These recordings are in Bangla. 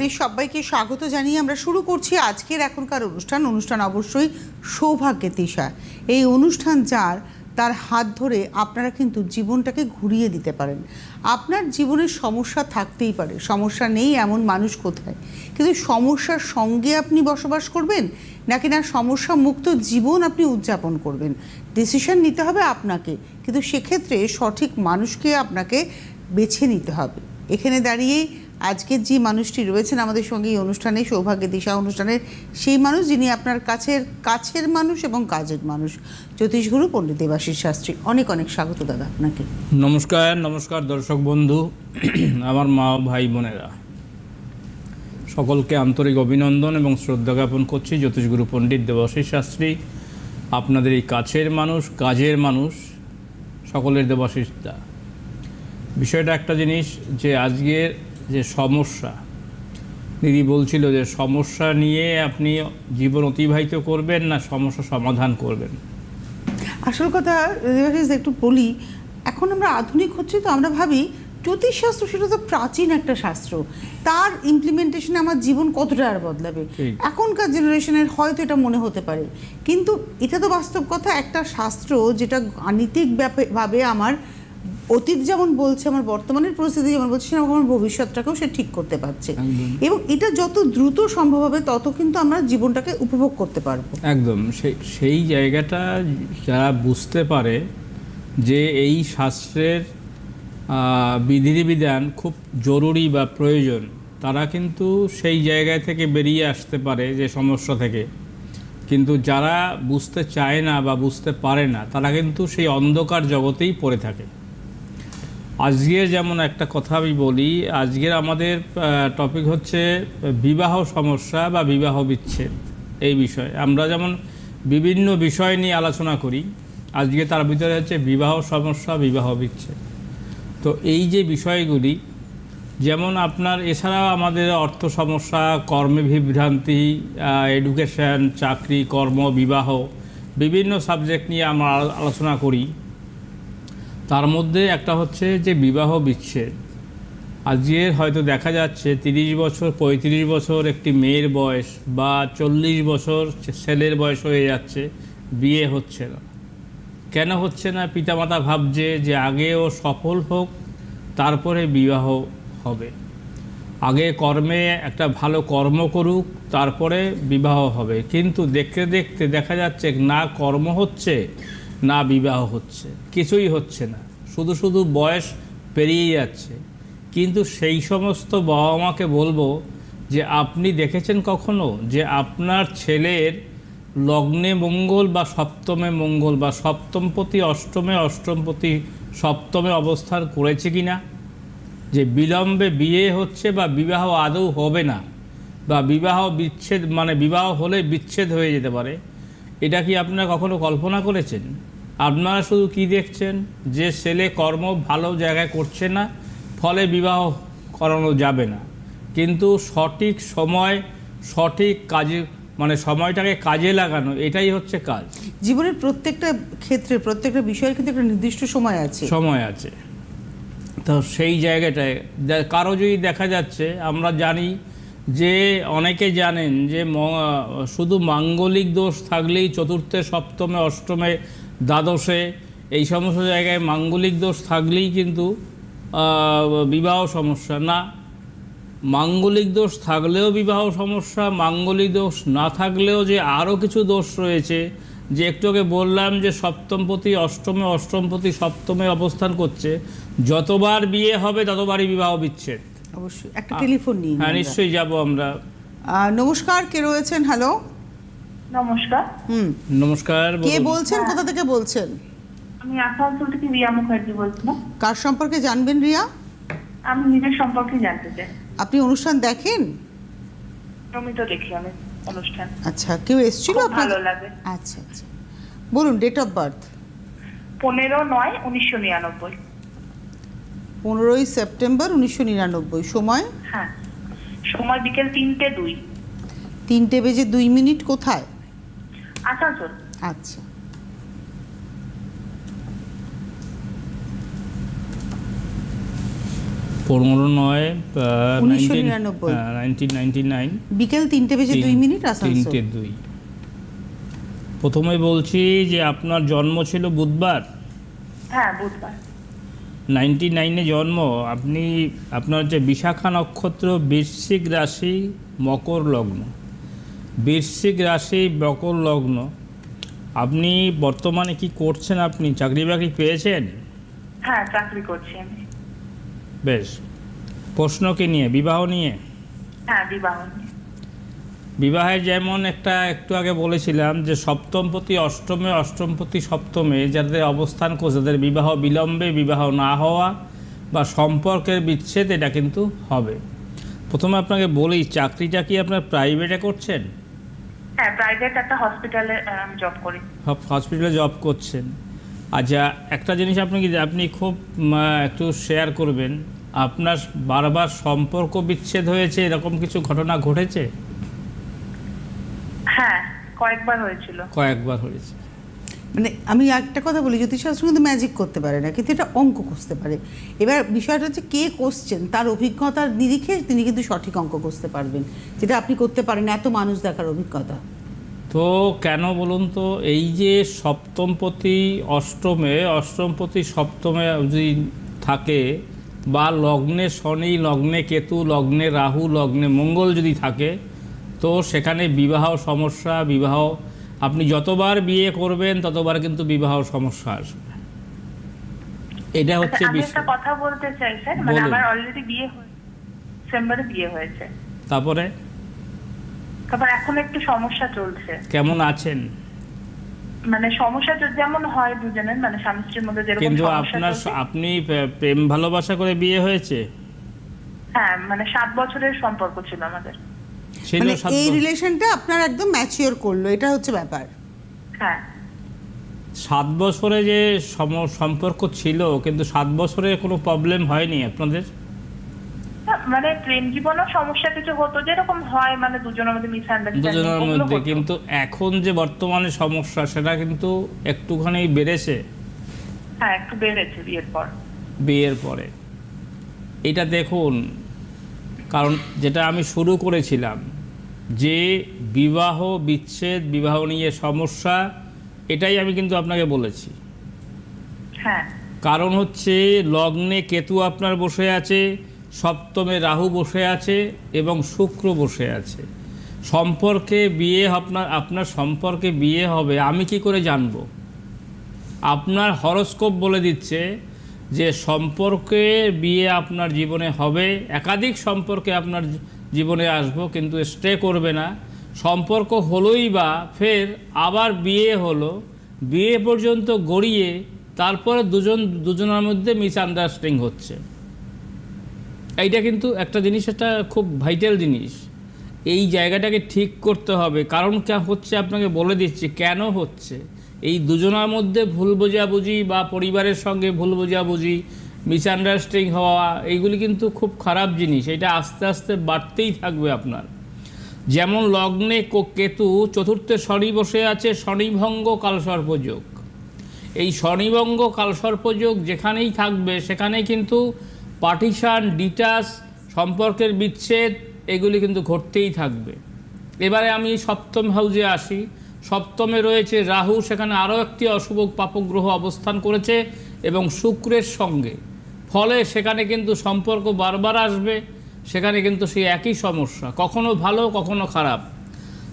আপনাদের সবাইকে স্বাগত জানিয়ে আমরা শুরু করছি আজকের এখনকার অনুষ্ঠান। অনুষ্ঠান অবশ্যই সৌভাগ্যের দিশা এই অনুষ্ঠান যার, তার হাত ধরে আপনারা কিন্তু জীবনটাকে ঘুরিয়ে দিতে পারেন। আপনার জীবনের সমস্যা থাকতেই পারে। সমস্যা নেই এমন মানুষ কোথায়? কিন্তু সমস্যার সঙ্গে আপনি বসবাস করবেন, নাকি না সমস্যা মুক্ত জীবন আপনি উদযাপন করবেন? ডিসিশন নিতে হবে আপনাকে। কিন্তু সেক্ষেত্রে সঠিক মানুষকে আপনাকে বেছে নিতে হবে। এখানে দাঁড়িয়েই আজকের যে মানুষটি রয়েছেন আমাদের সঙ্গে এই অনুষ্ঠানে সৌভাগ্য দিশা অনুষ্ঠানের সেই মানুষ যিনি আপনার কাছের কাছের মানুষ এবং কাজের মানুষ জ্যোতিষগুরু পণ্ডিত দেবাশিস শাস্ত্রী। অনেক অনেক স্বাগত দাদা আপনাকে। নমস্কার নমস্কার দর্শক বন্ধু, আমার মা ভাই বোনেরা। সকলকে আন্তরিক অভিনন্দন এবং শ্রদ্ধা জ্ঞাপন করছি জ্যোতিষগুরু পণ্ডিত দেবাশিস শাস্ত্রী। আপনাদের এই কাছের মানুষ, কাজের মানুষ, সকলের দেবাশিস দা বিষয়টা একটা জিনিস যে আজকের যে সমস্যা। দিদি বলছিল যে সমস্যা নিয়ে আপনি জীবন অতিবাহিত করবেন না সমস্যা সমাধান করবেন? আসল কথা একটু বলি এখন আমরা আধুনিক হচ্ছি তো আমরা ভাবি জ্যোতিষশাস্ত্র সেটা তো প্রাচীন একটা শাস্ত্র। তার ইমপ্লিমেন্টেশনে আমার জীবন কতটা আর বদলাবে? এখনকার জেনারেশনের হয়তো এটা মনে হতে পারে। কিন্তু এটা তো বাস্তব কথা একটা শাস্ত্র যেটা গাণিতিক ব্যাপে- ভাবে আমার অতীত যেমন বলছে আমার বর্তমানের পরিস্থিতি যেমন বলছে সেরকম আমার ভবিষ্যৎটাকেও সে ঠিক করতে পারছে। এবং এটা যত দ্রুত সম্ভব হবে তত কিন্তু আমরা জীবনটাকে উপভোগ করতে পারব। একদম। সেই সেই জায়গাটা যারা বুঝতে পারে যে এই শাস্ত্রের বিধিবিধান খুব জরুরি বা প্রয়োজন তারা কিন্তু সেই জায়গা থেকে বেরিয়ে আসতে পারে যে সমস্যা থেকে। কিন্তু যারা বুঝতে চায় না বা বুঝতে পারে না তারা কিন্তু সেই অন্ধকার জগতেই পড়ে থাকে। আজকের যেমন একটা কথা আমি বলি, আজকের আমাদের টপিক হচ্ছে বিবাহ সমস্যা বা বিবাহ বিচ্ছেদ এই বিষয়ে। আমরা যেমন বিভিন্ন বিষয় নিয়ে আলোচনা করি, আজকে তার ভিতরে হচ্ছে বিবাহ সমস্যা, বিবাহ বিচ্ছেদ। তো এই যে বিষয়গুলি, যেমন আপনার, এছাড়াও আমাদের অর্থ সমস্যা, কর্মে বিভ্রান্তি এডুকেশন চাকরি, কর্ম, বিবাহ, বিভিন্ন সাবজেক্ট নিয়ে আমরা আলোচনা করি। তার মধ্যে একটা হচ্ছে যে বিবাহ বিচ্ছেদ। আজকের হয়তো দেখা যাচ্ছে তিরিশ বছর, পঁয়ত্রিশ বছর একটি মেয়ের বয়স বা চল্লিশ বছর ছেলের বয়স হয়ে যাচ্ছে, বিয়ে হচ্ছে না। কেন হচ্ছে না? পিতামাতা ভাবছে যে আগে ও সফল হোক, তারপরে বিবাহ হবে। আগে কর্মে একটা ভালো কর্ম করুক, তারপরে বিবাহ হবে। কিন্তু দেখতে দেখতে দেখা যাচ্ছে না কর্ম হচ্ছে, না বিবাহ হচ্ছে। কিছুই হচ্ছে না। শুধু শুধু বয়স পেরিয়ে যাচ্ছে। কিন্তু সেই সমস্ত বাবা মাকে বলব যে, আপনি দেখেছেন কখনো যে, আপনার ছেলের লগ্নে মঙ্গল বা সপ্তমে মঙ্গল বা সপ্তমপতি, অষ্টমে অষ্টমপতি, সপ্তমে অবস্থান করেছে কি না যে, বিলম্বে বিয়ে হচ্ছে বা বিবাহ আদৌ হবে না বা বিবাহ বিচ্ছেদ মানে বিবাহ হলে বিচ্ছেদ হয়ে যেতে পারে, এটা কি আপনারা কখনো কল্পনা করেছেন? আপনারা শুধু কি দেখছেন? যে ছেলে কর্ম ভালো জায়গায় করছে না ফলে বিবাহ করানো যাবে না। কিন্তু সঠিক সময় সঠিক কাজে মানে সময়টাকে কাজে লাগানো এটাই হচ্ছে কাজ। জীবনের প্রত্যেকটা ক্ষেত্রে প্রত্যেকটা বিষয়ের কিন্তু একটা নির্দিষ্ট সময় আছে। সময় আছে। তো সেই জায়গাটায় কারও যদি দেখা যাচ্ছে আমরা জানি যে অনেকে জানেন যে শুধু মাঙ্গলিক দোষ থাকলেই চতুর্থে সপ্তমে অষ্টমে দ্বাদশে এই সমস্ত জায়গায় মাঙ্গলিক দোষ থাকলেই কিন্তু বিবাহ সমস্যা। না মাঙ্গলিক দোষ থাকলেও বিবাহ সমস্যা মাঙ্গলিক দোষ না থাকলেও যে আরও কিছু দোষ রয়েছে যে একটু আগে বললাম যে সপ্তমপতি অষ্টমে অষ্টমপতি সপ্তমে অবস্থান করছে যতবার বিয়ে হবে ততবারই বিবাহ বিচ্ছেদ। অবশ্যই একটা টেলিফোন নিয়ে হ্যাঁ নিশ্চয়ই যাব আমরা। নমস্কার কে রয়েছেন? হ্যালো নমস্কার। হুম। নমস্কার কে বলুন। বলছেন? কোথা থেকে বলছেন? আমি আসানসোল থেকে রিয়া মুখার্জি বলছিলাম। কার সম্পর্কে জানবেন রিয়া? আমি নিজের সম্পর্কে জানতে চাই। আপনি অনুষ্ঠান দেখেন? নিয়মিত দেখি আমি অনুষ্ঠান। আচ্ছা কেউ এসেছিল আপনার ভালো লাগে। আচ্ছা আচ্ছা। বলুন ডেট অফ বার্থ পনেরো নয় উনিশশো নিরানব্বই। পনেরোই সেপ্টেম্বর উনিশশো নিরানব্বই। সময়? হ্যাঁ। সময় বিকেল তিনটে দুই। তিনটে বেজে দুই মিনিট কোথায়? আসানসোল। আচ্ছা। পনেরো নয় উনিশশো নিরানব্বই। নাইনটিন নাইনটি নাইন বিকেল তিনটে বেজে দুই মিনিট তিনটে দুই। প্রথমে বলছি যে আপনার জন্ম ছিল বুধবার? হ্যাঁ বুধবার। নাইনটি নাইনে জন্ম। আপনি আপনার যে বিশাখা নক্ষত্র বৃশ্চিক রাশি মকর লগ্ন। বৃশ্চিক রাশি মকর লগ্ন। আপনি বর্তমানে কি করছেন আপনি? চাকরি বাকরি পেয়েছেন? হ্যাঁ চাকরি করছি আমি। বেশ। প্রশ্নকে নিয়ে? বিবাহ নিয়ে? হ্যাঁ বিবাহ। বিবাহে যেমন একটা একটু আগে বলেছিলাম যে সপ্তমপতি অষ্টমে অষ্টমপতি সপ্তমে যাদের অবস্থান করছে তাদের বিবাহ বিলম্বে বিবাহ না হওয়া বা সম্পর্কের বিচ্ছেদ এটা কিন্তু হবে। প্রথমে আপনাকে বলি চাকরিটা কি আপনার প্রাইভেটে করছেন? হ্যাঁ প্রাইভেট একটা হসপিটালে জব করি। হসপিটালে জব করছেন। আচ্ছা একটা জিনিস আপনি কি আপনি খুব একটু শেয়ার করবেন। আপনার বারবার সম্পর্ক বিচ্ছেদ হয়েছে এরকম কিছু ঘটনা ঘটেছে? হ্যাঁ কয়েকবার হয়েছিল। কয়েকবার হয়েছে। মানে আমি একটা কথা বলি, জ্যোতিষশাস্ত্র কিন্তু ম্যাজিক করতে পারে না, কিন্তু এটা অঙ্ক কষতে পারে। এবার বিষয়টা হচ্ছে কে কষছেন, তার অভিজ্ঞতার নিরিখে তিনি কিন্তু সঠিক অঙ্ক কষতে পারবেন, যেটা আপনি করতে পারেন এত মানুষ দেখার অভিজ্ঞতা। তো কেন বলুন তো, এই যে সপ্তমপতি অষ্টমে, অষ্টমপতি সপ্তমে যদি থাকে, বা লগ্নে শনি, লগ্নে কেতু, লগ্নে রাহু, লগ্নে মঙ্গল যদি থাকে, তো সেখানে বিবাহ সমস্যা, বিবাহ আপনি যতবার বিয়ে করবেন ততবার কিন্তু বিবাহ সমস্যা আসবে। এটা হচ্ছে আচ্ছা, আমি বিষয়। একটা কথা বলতে চাই স্যার। মানে আমার অলরেডি বিয়ে হয়েছে ডিসেম্বরে বিয়ে হয়েছে। তারপরে? তারপর এখন একটু সমস্যা চলছে। কেমন আছেন? মানে সমস্যা যেমন হয় দুজনের মানে স্বামী স্ত্রীর মধ্যে যেরকম কিন্তু আপনার আপনি প্রেম ভালোবাসা করে বিয়ে হয়েছে? হ্যাঁ মানে সাত বছরের সম্পর্ক ছিল আমাদের। মানে এই রিলেশনটা আপনার একদম ম্যাচিওর করল এটা হচ্ছে ব্যাপার। হ্যাঁ। সাত বছরে যে সম- সম্পর্ক ছিল কিন্তু সাত বছরে কোনো প্রবলেম হয়নি আপনাদের? মানে প্রেম জীবনেও সমস্যা কিছু হতো যেরকম হয় মানে দুজনের মধ্যে মিসআন্ডারস্ট্যান্ডিং দুজনের মধ্যে কিন্তু এখন যে বর্তমানে সমস্যা সেটা কিন্তু একটুখানি বেড়েছে। হ্যাঁ একটু বেড়েছে বিয়ের পর। বিয়ের পরে। এটা দেখুন কারণ যেটা আমি শুরু করেছিলাম যে বিবাহ বিচ্ছেদ বিবাহ নিয়ে সমস্যা এটাই আমি কিন্তু আপনাকে বলেছি। হ্যাঁ। কারণ হচ্ছে লগ্নে কেতু আপনার বসে আছে সপ্তমে রাহু বসে আছে এবং শুক্র বসে আছে। সম্পর্কে বিয়ে আপনার আপনার সম্পর্কে বিয়ে হবে আমি কি করে জানব? আপনার হরস্কোপ বলে দিচ্ছে যে সম্পর্কে বিয়ে আপনার জীবনে হবে, একাধিক সম্পর্কে আপনার জীবনে আসব, কিন্তু স্টে করবে না। সম্পর্ক হলোই বা ফের আবার বিয়ে হলো, বিয়ে পর্যন্ত গড়িয়ে তারপরে দুজন, দুজনের মধ্যে মিসআন্ডারস্ট্যান্ডিং হচ্ছে। এইটা কিন্তু একটা জিনিস, একটা খুব ভাইটাল জিনিস। এই জায়গাটাকে ঠিক করতে হবে। কারণ হচ্ছে আপনাকে বলে দিচ্ছি, কেন হচ্ছে? এই দুজনার মধ্যে ভুল বোঝাবুঝি বা পরিবারের সঙ্গে ভুল বোঝাবুঝি মিসআন্ডারস্ট্যান্ডিং হওয়া, এইগুলি কিন্তু খুব খারাপ জিনিস। এটা আস্তে আস্তে বাড়তেই থাকবে আপনার। যেমন লগ্নে কেতু চতুর্থে শনি বসে আছে, শনিভঙ্গ কালসর্পযোগ। এই শনিভঙ্গ কালসর্পযোগ যেখানেই থাকবে, সেখানেই কিন্তু পার্টিশান ডিটাস সম্পর্কের বিচ্ছেদ, এগুলি কিন্তু ঘটতেই থাকবে। এবারে আমি সপ্তম হাউজে আসি। সপ্তমে রয়েছে রাহু, সেখানে আরও একটি অশুভ পাপগ্রহ অবস্থান করেছে এবং শুক্রের সঙ্গে। ফলে সেখানে কিন্তু সম্পর্ক বারবার আসবে, সেখানে কিন্তু সেই একই সমস্যা, কখনো ভালো, কখনো খারাপ।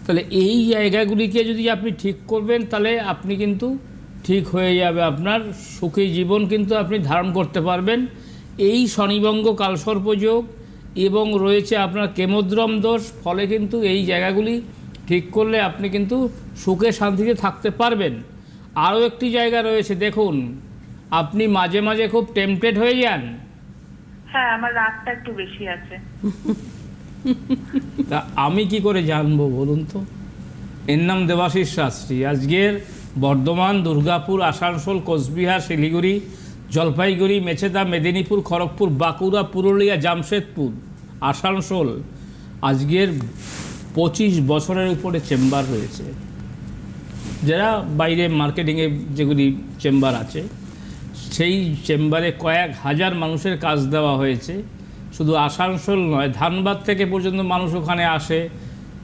তাহলে এই জায়গাগুলিকে যদি আপনি ঠিক করবেন, তাহলে আপনি কিন্তু ঠিক হয়ে যাবে আপনার সুখী জীবন কিন্তু আপনি ধারণ করতে পারবেন। এই শনিবঙ্গ কালসর্পযোগ এবং রয়েছে আপনার কেমোদ্রম দোষ, ফলে কিন্তু এই জায়গাগুলি ঠিক করলে আপনি কিন্তু সুখে শান্তিতে থাকতে পারবেন। আরও একটি জায়গা রয়েছে দেখুন। আপনি মাঝে মাঝে খুব টেম্পটেড হয়ে যান। হ্যাঁ আমার রাগটা একটু বেশি আছে। তা আমি কি করে জানব বলুন তো? এর নাম দেবাশিস শাস্ত্রী। আজকের বর্ধমান দুর্গাপুর আসানসোল কোচবিহার শিলিগুড়ি জলপাইগুড়ি মেছেদা মেদিনীপুর খড়গপুর বাঁকুড়া পুরুলিয়া জামশেদপুর আসানসোল। আজকের পঁচিশ বছরের উপরে চেম্বার রয়েছে যারা বাইরে মার্কেটিংয়ে যেগুলি চেম্বার আছে সেই চেম্বারে কয়েক হাজার মানুষের কাজ দেওয়া হয়েছে। শুধু আসানসোল নয় ধানবাদ থেকে পর্যন্ত মানুষ ওখানে আসে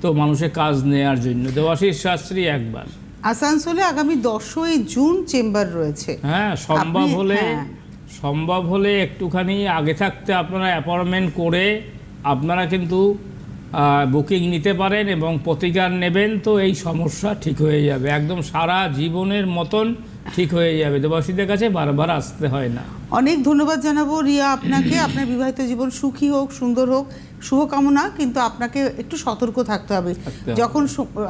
তো মানুষের কাজ নেওয়ার জন্য। দেবাশিস শাস্ত্রী একবার। আসানসোলে আগামী দশই জুন চেম্বার রয়েছে। হ্যাঁ সম্ভব হলে হ্যাঁ। সম্ভব হলে একটুখানি আগে থাকতে আপনারা অ্যাপয়েন্টমেন্ট করে আপনারা কিন্তু বুকিং নিতে পারেন এবং প্রতিকার নেবেন তো এই সমস্যা ঠিক হয়ে যাবে। একদম সারা জীবনের মতন ঠিক হয়ে যাবে। দেবাসীদের কাছে বারবার আসতে হয় না। অনেক ধন্যবাদ জানাব রিয়া আপনাকে। আপনার বিবাহিত জীবন সুখী হোক সুন্দর হোক শুভকামনা কিন্তু আপনাকে একটু সতর্ক থাকতে হবে। যখন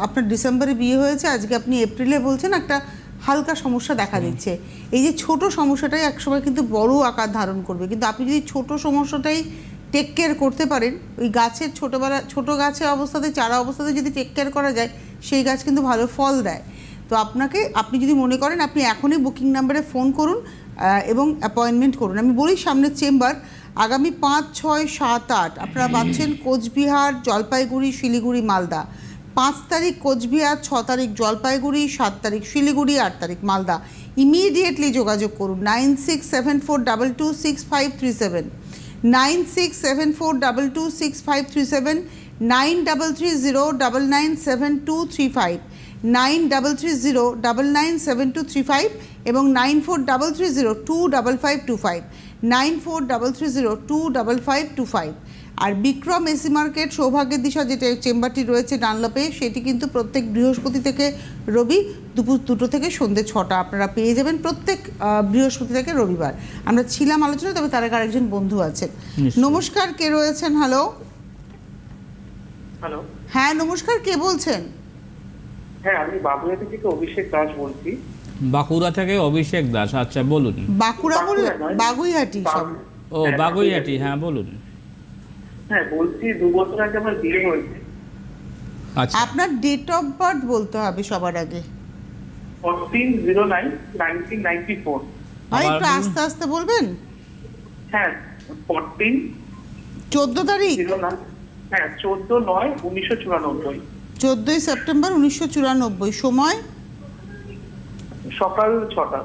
আপনার ডিসেম্বরে বিয়ে হয়েছে আজকে আপনি এপ্রিলে বলছেন একটা হালকা সমস্যা দেখা দিচ্ছে। এই যে ছোট সমস্যাটাই একসময় কিন্তু বড় আকার ধারণ করবে। কিন্তু আপনি যদি ছোট সমস্যাটাই টেক কেয়ার করতে পারেন। ওই গাছের ছোটোবেলা ছোট গাছের অবস্থাতে চারা অবস্থাতে যদি টেক কেয়ার করা যায় সেই গাছ কিন্তু ভালো ফল দেয়। তো আপনাকে আপনি যদি মনে করেন আপনি এখনই বুকিং নাম্বারে ফোন করুন এবং অ্যাপয়েন্টমেন্ট করুন। আমি বলি সামনের চেম্বার আগামী পাঁচ ছয় সাত আট আপনারা পাচ্ছেন কোচবিহার জলপাইগুড়ি শিলিগুড়ি মালদা। পাঁচ তারিখ কোচবিহার ছ তারিখ জলপাইগুড়ি সাত তারিখ শিলিগুড়ি আট তারিখ মালদা। ইমিডিয়েটলি যোগাযোগ করুন nine six seven four double two six five three seven nine six seven four double two six five three seven nine double three zero double nine seven two three five nine double three zero double nine seven two three five এবং nine four double three zero two double five two five nine four double three zero two double five two five আর বিক্রম এসি মার্কেট সৌভাগ্যের দিশা যেটা চেম্বারটি রয়েছে ডানলপে সেটি কিন্তু প্রত্যেক বৃহস্পতি থেকে রবি দুপুর দুটো থেকে সন্ধ্যে ছটা। আপনারা পেয়ে যাবেন প্রত্যেক বৃহস্পতি থেকে রবিবার। আমরা ছিলাম আলোচনা তবে তার আগে আরেকজন বন্ধু আছেন। নমস্কার কে রয়েছেন? হ্যালো হ্যালো হ্যাঁ নমস্কার কে বলছেন? হ্যাঁ আমি বাবুয়াটি থেকে অভিষেক দাস বলছি। বাঁকুড়া থেকে অভিষেক দাস আচ্ছা বলুন। বাঁকুড়া বলে বাঁকুড়া নয়। বাগুইহাটি ও হ্যাঁ, বাগুইয়াটি হ্যাঁ বলুন। হ্যাঁ বলছি দু বছর আগে আমার বিয়ে হয়েছে। আচ্ছা। আপনার ডেট অফ বার্থ বলতে হবে সবার আগে। Fourteen zero nine nineteen ninety four ভাই একটু আস্তে আস্তে বলবেন? হ্যাঁ ফোরটিন চোদ্দ তারিখ? হ্যাঁ চোদ্দ নয় উনিশশো চুরানব্বই। চোদ্দোই সেপ্টেম্বর উনিশশো চুরানব্বই সময়? সকাল ছটা।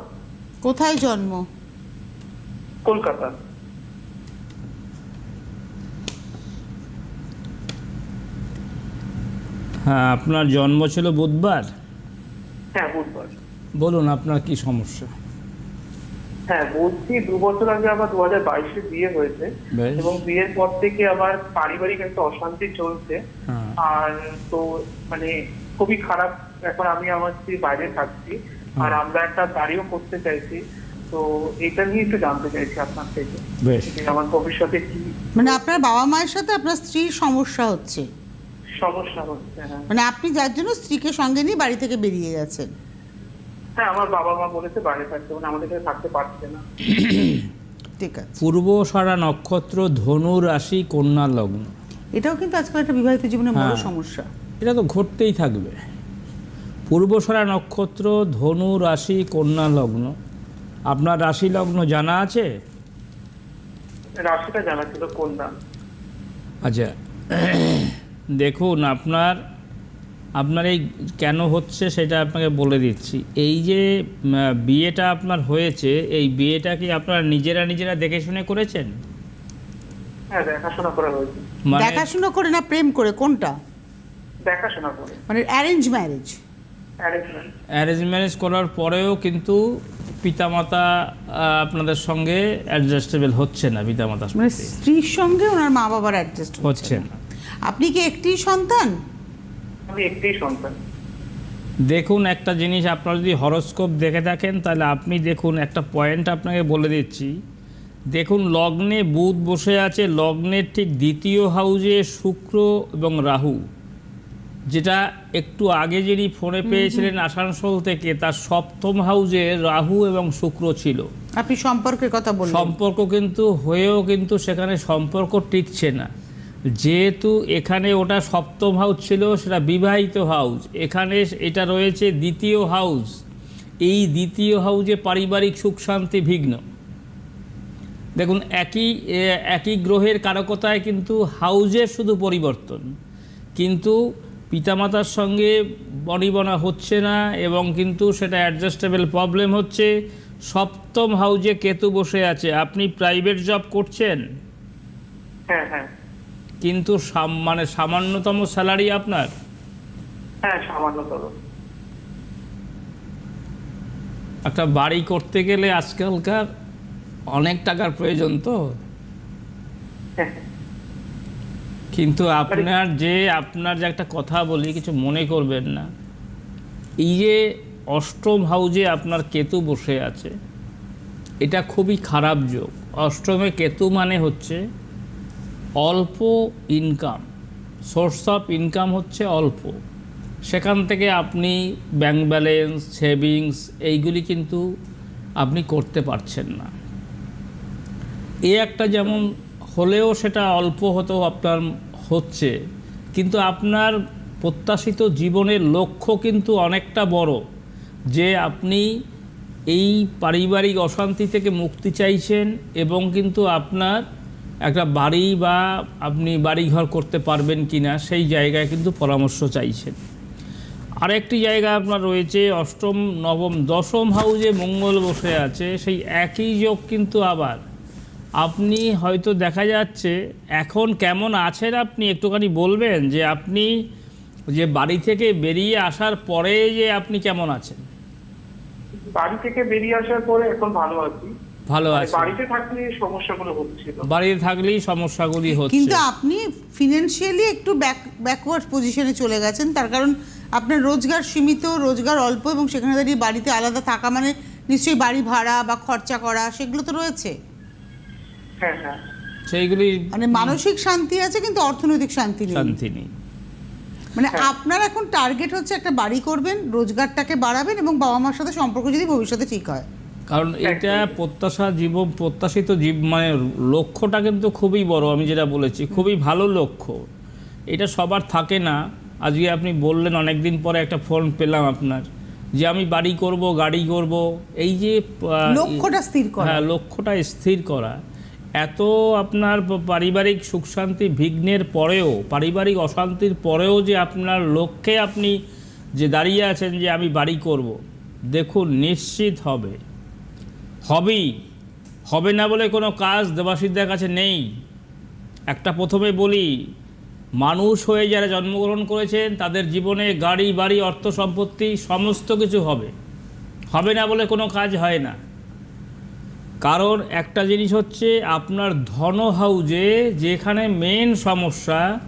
কোথায় জন্ম? কলকাতা। হ্যাঁ আপনার জন্ম ছিল বুধবার? হ্যাঁ বুধবার। বলুন আপনার কি সমস্যা? হ্যাঁ বলছি দু বছর আগে আমার দু হাজার বাইশে বিয়ে হয়েছে এবং বিয়ের পর থেকে আমার পারিবারিক একটা অশান্তি চলছে। হ্যাঁ। আর তো মানে খুবই খারাপ। এখন আমি আমার স্ত্রী বাইরে থাকছি। আর আমরা একটা বাড়িও করতে চাইছি। তো এটা নিয়ে একটু জানতে চাইছি আপনার থেকে। আমার ভবিষ্যতে কি মানে আপনার বাবা মায়ের সাথে আপনার স্ত্রীর সমস্যা হচ্ছে? সমস্যা হচ্ছে হ্যাঁ। মানে আপনি যার জন্য স্ত্রীকে সঙ্গে নিয়ে বাড়ি থেকে বেরিয়ে গেছেন। হ্যাঁ আমার বাবা মা বলেছে বাইরে থাকতে মানে আমাদের কাছে থাকতে পারছে না। ঠিক আছে। পূর্ব সারা নক্ষত্র ধনু রাশি কন্যা লগ্ন। এটাও কিন্তু আজকাল একটা বিবাহিত জীবনে বড় হ্যাঁ। সমস্যা। এটা তো ঘটতেই থাকবে। পূর্বসরা নক্ষত্র ধনু রাশি কন্যা লগ্ন। আপনার রাশি লগ্ন জানা আছে? রাশিটা জানা ছিল কন্যা। আচ্ছা। দেখুন আপনার আপনার এই কেন হচ্ছে সেটা আপনাকে বলে দিচ্ছি। এই যে বিয়েটা আপনার হয়েছে এই বিয়েটা কি আপনারা নিজেরা নিজেরা দেখে শুনে করেছেন? হ্যাঁ দেখাশোনা করা হয়েছে। মানে দেখাশোনা করে না প্রেম করে? কোনটা? দেখাশোনা করে। মানে অ্যারেঞ্জ ম্যারেজ অ্যারেঞ্জ ম্যারেজ করার পরেও কিন্তু পিতামাতা আপনাদের সঙ্গে অ্যাডজাস্টেবল হচ্ছে না পিতামাতার মানে স্ত্রীর সঙ্গে ওনার মা বাবার অ্যাডজাস্ট হচ্ছে না। আপনি কি একটি সন্তান? আমি একটাই সন্তান। দেখুন একটা জিনিস আপনারা যদি হরস্কোপ দেখে থাকেন তাহলে আপনি দেখুন একটা পয়েন্ট আপনাকে বলে দিচ্ছি। দেখুন লগ্নে বুধ বসে আছে লগ্নের ঠিক দ্বিতীয় হাউজে শুক্র এবং রাহু। যেটা একটু আগে যিনি ফোনে পেয়েছিলেন আসানসোল থেকে তার সপ্তম হাউজে রাহু এবং শুক্র ছিল। আপনি সম্পর্কের কথা বললেন। সম্পর্ক কিন্তু হয়েও কিন্তু সেখানে সম্পর্ক টিকছে না। যেহেতু এখানে ওটা সপ্তম হাউস ছিল, সেটা বিবাহিত হাউস এখানে এটা রয়েছে দ্বিতীয় হাউস এই দ্বিতীয় হাউসে পারিবারিক সুখ, শান্তি বিঘ্ন দেখুন, একই একই গ্রহের কারকতায় কিন্তু হাউজের শুধু পরিবর্তন। কিন্তু পিতামাতার সঙ্গে বনিবনা হচ্ছে না এবং কিন্তু সেটা অ্যাডজাস্টেবল প্রবলেম হচ্ছে। সপ্তম হাউজে কেতু বসে আছে। আপনি প্রাইভেট জব করছেন? হ্যাঁ হ্যাঁ। কিন্তু মানে সামান্যতম স্যালারি আপনার? হ্যাঁ একটা বাড়ি করতে গেলে আজকালকার অনেক টাকার প্রয়োজন তো? কিন্তু আপনার যে আপনার যে একটা কথা বলি কিছু মনে করবেন না। এই যে অষ্টম হাউজে আপনার কেতু বসে আছে এটা খুবই খারাপ যোগ। অষ্টমে কেতু মানে হচ্ছে অল্প ইনকাম সোর্স অফ ইনকাম হচ্ছে অল্প। সেখান থেকে আপনি ব্যাংক ব্যালেন্স সেভিংস এইগুলি কিন্তু আপনি করতে পারছেন না। এ একটা যেমন হলেও সেটা অল্প হতো আপনার হচ্ছে, কিন্তু আপনার প্রত্যাশিত জীবনের লক্ষ্য কিন্তু অনেকটা বড়, যে আপনি এই পারিবারিক অশান্তি থেকে মুক্তি চাইছেন এবং কিন্তু আপনার একটা বাড়ি বা আপনি বাড়িঘর করতে পারবেন কি না সেই জায়গায় কিন্তু পরামর্শ চাইছেন। আরেকটি জায়গা আপনার রয়েছে, অষ্টম, নবম, দশম হাউজে মঙ্গল বসে আছে, সেই একই যোগ কিন্তু আবার। আপনি হয়তো দেখা যাচ্ছে, এখন কেমন আছেন আপনি? একটুখানি বলবেন যে আপনি যে বাড়ি থেকে বেরিয়ে আসার পরে যে আপনি কেমন আছেন? বাড়ি থেকে বেরিয়ে আসার পরে এখন ভালো আছি। ভালো মানে আছেন বাড়িতে থাকলে সমস্যাগুলো হচ্ছিল। বাড়িতে থাকলেই সমস্যাগুলি হচ্ছে। কিন্তু আপনি ফিনান্সিয়ালি একটু ব্যাক ব্যাকওয়ার্ড পজিশনে চলে গেছেন তার কারণ আপনার রোজগার সীমিত রোজগার অল্প এবং সেখানে দাঁড়িয়ে বাড়িতে আলাদা থাকা মানে নিশ্চয়ই বাড়ি ভাড়া বা খরচা করা সেগুলো তো রয়েছে। হ্যাঁ হ্যাঁ। সেইগুলি মানে মানসিক শান্তি আছে কিন্তু অর্থনৈতিক শান্তি নেই। শান্তি নেই। মানে হ্যাঁ। আপনার এখন টার্গেট হচ্ছে একটা বাড়ি করবেন রোজগারটাকে বাড়াবেন এবং বাবা মার সাথে সম্পর্ক যদি ভবিষ্যতে ঠিক হয়। কারণ এটা প্রত্যাশা জীবন প্রত্যাশিত জীব মানে লক্ষ্যটা কিন্তু খুবই বড় আমি যেটা বলেছি। খুবই ভালো লক্ষ্য। এটা সবার থাকে না। আজকে আপনি বললেন অনেক দিন পরে একটা ফোন পেলাম আপনার যে আমি বাড়ি করব গাড়ি করব এই যে লক্ষ্যটা স্থির করা। হ্যাঁ লক্ষ্যটা স্থির করা। এত আপনার পারিবারিক সুখ শান্তি বিঘ্নের পরেও পারিবারিক অশান্তির পরেও যে আপনার লক্ষ্যে আপনি যে দাঁড়িয়ে আছেন যে আমি বাড়ি করব দেখুন নিশ্চিত হবে। হবেই হবে না বলে কোনো কাজ দেবাসিদ্ধের কাছে নেই। একটা প্রথমে বলি, মানুষ হয়ে যারা জন্মগ্রহণ করেছেন, তাদের জীবনে গাড়ি, বাড়ি, অর্থ সম্পত্তি সমস্ত কিছু হবে। হবে না বলে কোনো কাজ হয় না। কারণ একটা জিনিস হচ্ছে, আপনার ধন হাউজে যেখানে মেন সমস্যা,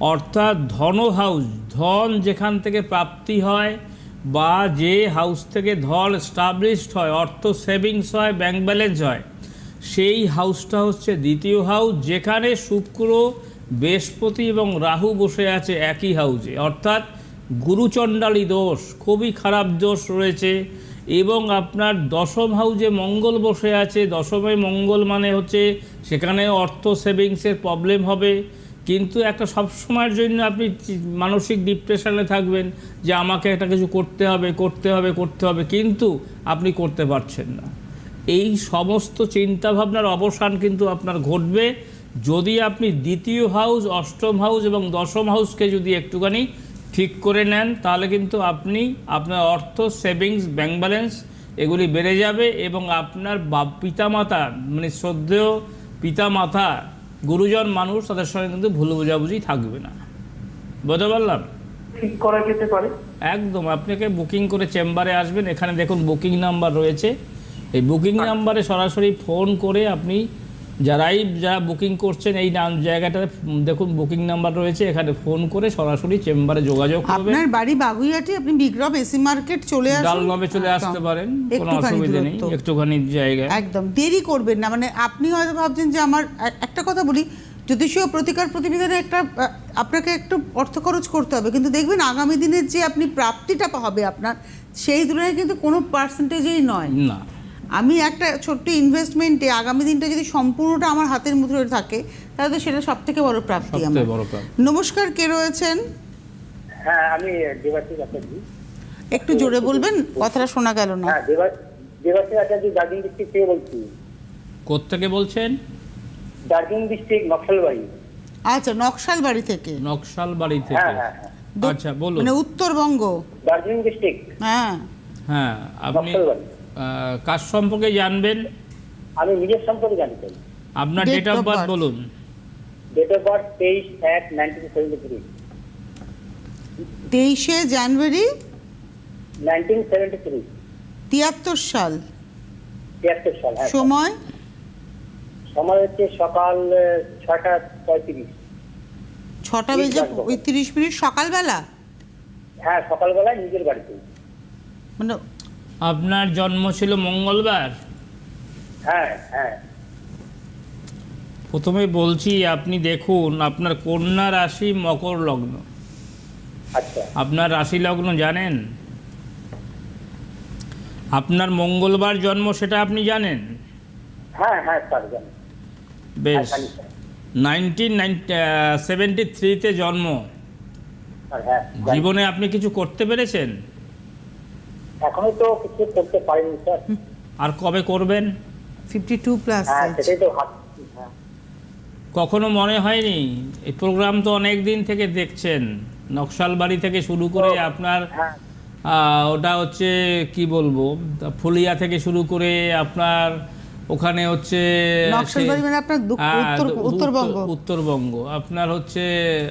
অর্থাৎ ধন হাউজ, ধন যেখান থেকে প্রাপ্তি হয় বা যে হাউস থেকে ধন স্টাবলিশড হয়, অর্থ সেভিংস হয় ব্যাংক ব্যালেন্স হয়, সেই হাউসটা হচ্ছে দ্বিতীয় হাউস যেখানে শুক্র, বৃহস্পতি এবং রাহু বসে আছে একই হাউজে অর্থাৎ গুরুচণ্ডালী দোষ, খুবই খারাপ দোষ রয়েছে এবং আপনার দশম হাউজে মঙ্গল বসে আছে। দশমে মঙ্গল মানে হচ্ছে সেখানে অর্থ সেভিংসের প্রবলেম হবে। কিন্তু একটা সবসময়ের জন্য আপনি মানসিক ডিপ্রেশনে থাকবেন যে আমাকে একটা কিছু করতে হবে করতে হবে করতে হবে, কিন্তু আপনি করতে পারছেন না। এই সমস্ত চিন্তাভাবনার অবসান কিন্তু আপনার ঘটবে যদি আপনি দ্বিতীয় হাউস অষ্টম হাউস এবং দশম হাউসকে যদি একটুখানি ঠিক করে নেন, তাহলে কিন্তু আপনি আপনার অর্থ সেভিংস ব্যাংক ব্যালেন্স এগুলি বেড়ে যাবে এবং আপনার বা- পিতামাতা মানে শ্রদ্ধেয় পিতামাতা গুরুজন মানুষ তাদের সঙ্গে কিন্তু ভুল বোঝাবুঝি থাকবে না। বুঝতে পারলাম? ঠিক করা যেতে পারে। একদম আপনাকে বুকিং করে চেম্বারে আসবেন এখানে দেখুন বুকিং নাম্বার রয়েছে। এই বুকিং নাম্বারে সরাসরি ফোন করে আপনি যারাই যারা বুকিং করছেন এই নাম জায়গাটাতে দেখুন বুকিং নাম্বার রয়েছে এখানে ফোন করে সরাসরি চেম্বারে যোগাযোগ করবেন। আপনার বাড়ি বাগুইয়াটি আপনি বিক্রম এসি মার্কেট চলে আসুন। ডালনবে চলে আসতে পারেন কোনো অসুবিধা নেই একটুখানি জায়গায় একদম দেরি করবেন না মানে আপনি হয়তো ভাবছেন যে আমার একটা কথা বলি জ্যোতিষীয় প্রতিকার প্রতিবিধানে একটা আপনাকে একটু অর্থ খরচ করতে হবে কিন্তু দেখবেন আগামী দিনের যে আপনি প্রাপ্তিটা হবে আপনার সেই তুলনায় কিন্তু কোনো পার্সেন্টেজেই নয়। না। আমি একটা ছোট্ট ইনভেস্টমেন্টে আগামী দিনটা যদি সম্পূর্ণটা আমার হাতের মুঠোয় থাকে তাহলে তো সেটা সব থেকে বড় প্রাপ্তি আমার। বড় নমস্কার কে রয়েছেন? হ্যাঁ আমি দেবাশিস আচার্য। একটু জোরে বলবেন? কথাটা শোনা গেল না। হ্যাঁ দেবা দেবাশিস আচার্য দার্জিলিং ডিস্ট্রিক্ট থেকে বলছি। কোত্থেকে বলছেন? দার্জিলিং ডিস্ট্রিক্ট নকশালবাড়ি। আচ্ছা নকশাল বাড়ি থেকে। নকশাল বাড়ি হ্যাঁ থেকে হ্যাঁ হ্যাঁ। আচ্ছা বলুন। মানে উত্তরবঙ্গ। দার্জিলিং ডিস্ট্রিক্ট হ্যাঁ। হ্যাঁ আপনি নকশালবাড়ি। কার সম্পর্কে জানবেন? আমি নিজের সম্পর্কে জানতে চাই আপনার ডেট অফ বার্থ. বলুন। ডেট অফ বার্থ তেইশ এক নাইনটিন সেভেন্টি থ্রি তেইশে জানুয়ারি নাইনটিন সেভেন্টি থ্রি তিয়াত্তর সাল। তিয়াত্তর সাল হ্যাঁ। সময়? সময় হচ্ছে সকাল ছটা পঁয়ত্রিশ। ছটা বেজে। পঁয়ত্রিশ মিনিট সকালবেলা? হ্যাঁ সকালবেলায় নিজের বাড়িতে। মানে আপনার জন্ম ছিল মঙ্গলবার? হ্যাঁ হ্যাঁ। প্রথমে বলছি আপনি দেখুন আপনার কন্যা রাশি মকর লগ্ন। আচ্ছা। আপনার রাশি লগ্ন জানেন? আপনার মঙ্গলবার জন্ম সেটা আপনি জানেন? হ্যাঁ হ্যাঁ স্যার জানি। বেশ। জানি স্যার নাইনটিন সেভেন্টি থ্রিতে জন্ম। হ্যাঁ জীবনে আপনি কিছু করতে পেরেছেন? এখনও তো কিছু করতে পারিনি স্যার। আর কবে করবেন? ফিফটি টু প্লাস হ্যাঁ সেটাই তো হ্যাঁ। কখনো মনে হয়নি? এই প্রোগ্রাম তো অনেক দিন থেকে দেখছেন। নকশাল বাড়ি থেকে শুরু করে আপনার হ্যাঁ। আহ, ওটা হচ্ছে কি বলব ফুলিয়া থেকে শুরু করে আপনার ওখানে হচ্ছে মানে আপনার হ্যাঁ, উত্তরবঙ্গ। উত্তরবঙ্গ। আপনার হচ্ছে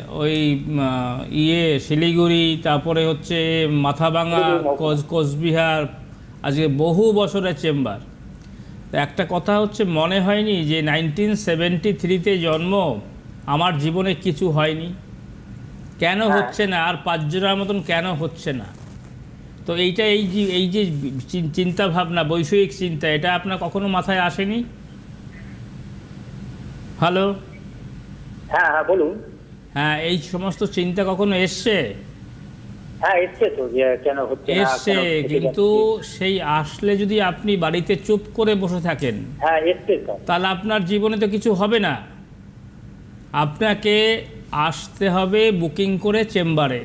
ওই ইয়ে শিলিগুড়ি তারপরে হচ্ছে মাথাভাঙা কোচ কোচবিহার আজকে বহু বছরের চেম্বার। তো একটা কথা হচ্ছে মনে হয়নি যে নাইনটিন সেভেন্টি থ্রিতে জন্ম আমার জীবনে কিছু হয়নি? কেন হচ্ছে না? আর পাঁচজনের মতন কেন হচ্ছে না? তো এইটা এই যে এই যে চিন- চিন্তা ভাবনা বৈষয়িক চিন্তা এটা আপনার কখনো মাথায় আসেনি? হ্যালো হ্যাঁ হ্যাঁ বলুন। হ্যাঁ এই সমস্ত চিন্তা কখনো এসছে? হ্যাঁ এসছে কিন্তু সেই আসলে যদি আপনি বাড়িতে চুপ করে বসে থাকেন হ্যাঁ তাহলে আপনার জীবনে তো কিছু হবে না। আপনাকে আসতে হবে বুকিং করে চেম্বারে।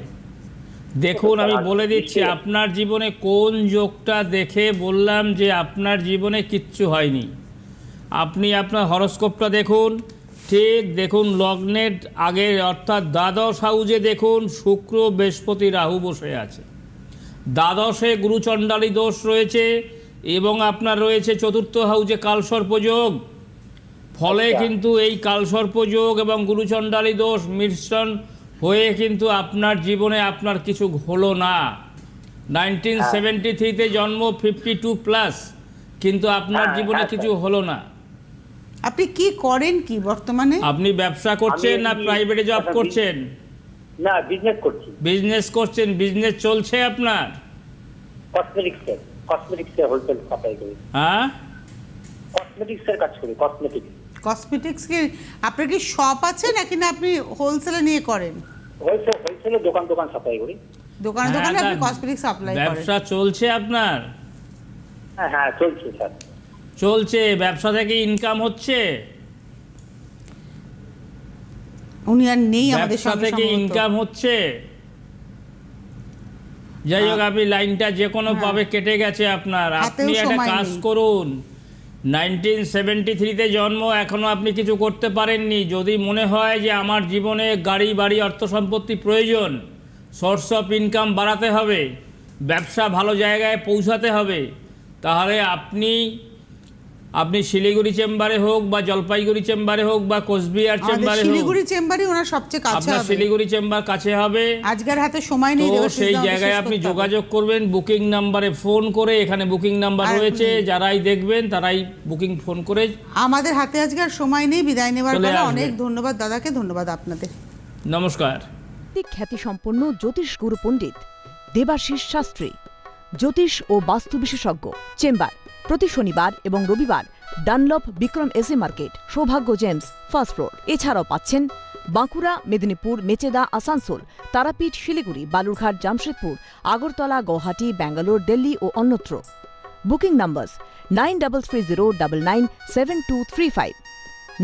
দেখুন আমি বলে দিচ্ছি আপনার জীবনে কোন যোগটা দেখে বললাম যে আপনার জীবনে কিচ্ছু হয়নি। আপনি আপনার হরস্কোপটা দেখুন ঠিক দেখুন লগ্নের আগে অর্থাৎ দ্বাদশ হাউজে দেখুন শুক্র বৃহস্পতি রাহু বসে আছে। দ্বাদশে গুরুচণ্ডালী দোষ রয়েছে এবং আপনার রয়েছে চতুর্থ হাউজে কালসর্পযোগ ফলে আচ্ছা। কিন্তু এই কালসর্পযোগ এবং গুরুচণ্ডালী দোষ মিশ্রণ হয়ে কিন্তু আপনার জীবনে আপনার কিছু হলো না। নাইনটিন সেভেন্টি থ্রিতে জন্ম ফিফটি টু প্লাস কিন্তু আপনার হ্যাঁ, জীবনে হ্যাঁ, কিছু হলো না। আপনি কি করেন কি বর্তমানে? আপনি ব্যবসা করছেন না প্রাইভেটে জব করছেন? না বিজনেস করছি। বিজনেস করছেন বিজনেস চলছে আপনার? কসমেটিক্সের কসমেটিক্সের হোলসেল সাপ্লাই করি হ্যাঁ? কসমেটিক্সের কাজ করি কসমেটিক্স কসমেটিক্স কি আপনার কি শপ আছে নাকি না আপনি হোলসেলে নিয়ে করেন? হোলসেল দোকান দোকান সাপ্লাই করি। দোকানে দোকানে হ্যাঁ, আপনি কসমেটিক্স সাপ্লাই করেন। ব্যবসা চলছে আপনার? হ্যাঁ হ্যাঁ চলছে স্যার। চলছে ব্যবসা থেকে ইনকাম হচ্ছে? উনি আর নেই আমাদের ব্যবসা সঙ্গে থেকে ইনকাম হচ্ছে? যাই হোক আপনি লাইনটা যে কোনো হ্যাঁ। ভাবে কেটে গেছে আপনার। আপনি একটা কাজ করুন। নাইনটিন সেভেন্টি থ্রিতে জন্ম এখনও আপনি কিছু করতে পারেননি। যদি মনে হয় যে আমার জীবনে গাড়ি, বাড়ি, অর্থ সম্পত্তি প্রয়োজন সোর্স অফ ইনকাম বাড়াতে হবে, ব্যবসা ভালো জায়গায় পৌঁছাতে হবে, তাহলে আপনি আপনি শিলিগুড়ি চেম্বারে হোক বা জলপাইগুড়ি চেম্বারে হোক বা কোচবিহার চেম্বারে হোক শিলিগুড়ি চেম্বারই ওনার সবচেয়ে কাছে আপনার হবে। শিলিগুড়ি চেম্বার কাছে হবে। আজকের হাতে সময় নেই তো সেই জায়গায় আপনি যোগাযোগ করবেন বুকিং নাম্বারে ফোন করে এখানে বুকিং নাম্বার রয়েছে যারাই দেখবেন তারাই বুকিং ফোন করে আমাদের হাতে আজকে আর সময় নেই বিদায় নেবার আসবেন। অনেক ধন্যবাদ দাদাকে ধন্যবাদ আপনাদের। নমস্কার। খ্যাতিসম্পন্ন জ্যোতিষ গুরু পণ্ডিত দেবাশিস শাস্ত্রী জ্যোতিষ ও বাস্তু বিশেষজ্ঞ চেম্বার। প্রতি শনিবার এবং রবিবার Dunlop Vikram AC market, Saubhagya gems, first floor এছাড়াও পাচ্ছেন বাঁকুড়া, মেদিনীপুর, মেচেদা, আসানসোল, তারাপীঠ, শিলিগুড়ি, বালুরঘাট, জামশেদপুর, আগরতলা, গৌহাটি, ব্যাঙ্গালোর, দিল্লি ও অন্যত্র booking number nine double three zero double nine seven two three five,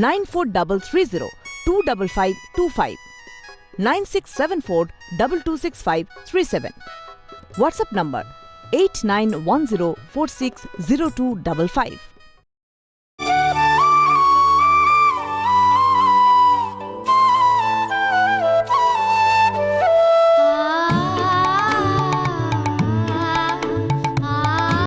nine four double three zero two double five two five 9674 226537. WhatsApp number 8910460255.